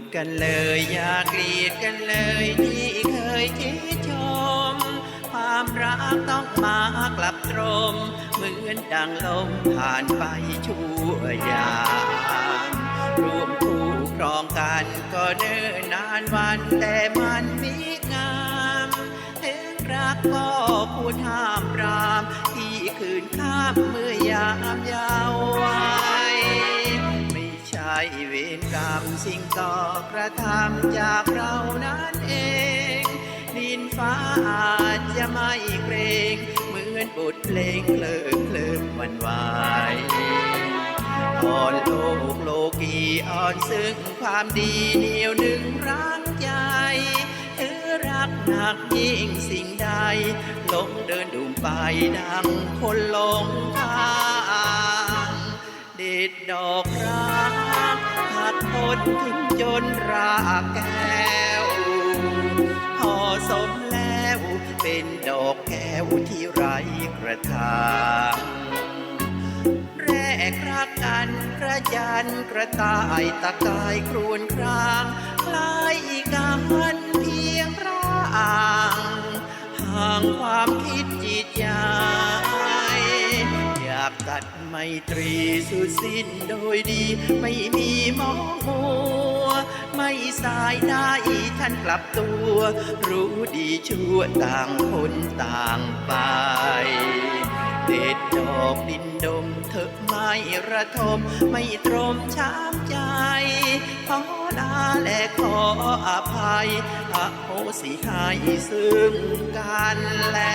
ดกันเลยอย่ากรีดกันเลยที่เคยคิดชม ความรักต้องมากลับตรม เหมือนดังลมผ่านไปชั่วยามรวมคู่ครองกันก็เนิ่นนานวันแต่มันมีงามถึงรักก็ควรห้ามปรามที่คืนข้ามเมื่อ ต่อกระทำจากเรานั้นเอง ดินฟ้าอาจจะไม่เกรงเหมือนบทเพลงเคลิมเคลิมวันไหวอ่อนโลกโลกีอ่อนซึ่งความดีเหนียวหนึ่งรักใจเธอรักหนักยิ่งสิ่งใดลงเดินดุมไปดังคนลงทางเด็ดดอกรักหักพ้นถึง จนรากแก้ว พอสมแล้วเป็นดอกแก้วที่ไรกระทางแรกรักกันกระยันกระต่ายตะกายครวนครางคล้ายกันเพียงร่างห่างความคิดจิตใจอยากตัดไมตรีสุดสิ้นโดยดีไม่มีมองมัว ไม่สายได้ท่านกลับตัว รู้ดีชั่วต่างคนต่างไปเด็ดดอกดินดมเถอะไม่ระทม ไม่ตรมช้ำใจ ขอลาและขออภัยอโหสิให้ซึ่งกันและ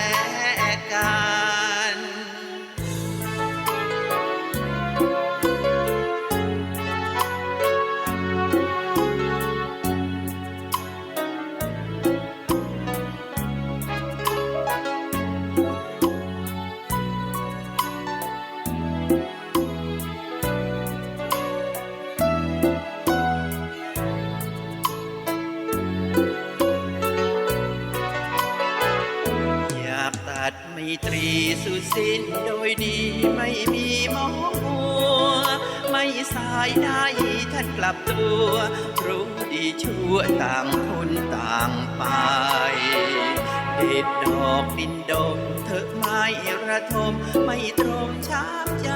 ตัดไมตรีสุดสิ้นโดยดีไม่มีมองมัว ไม่สายได้ท่านกลับตัว รู้ดีชั่วต่างคนต่างไปเด็ดดอกดินดมเถอไม่ระทมไม่ตรมช้ำใจ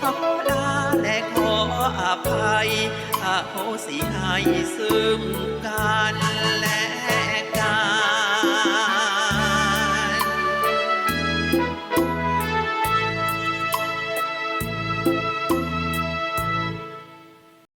ขอลาและขออภัยอโหสิให้ซึ่งกัน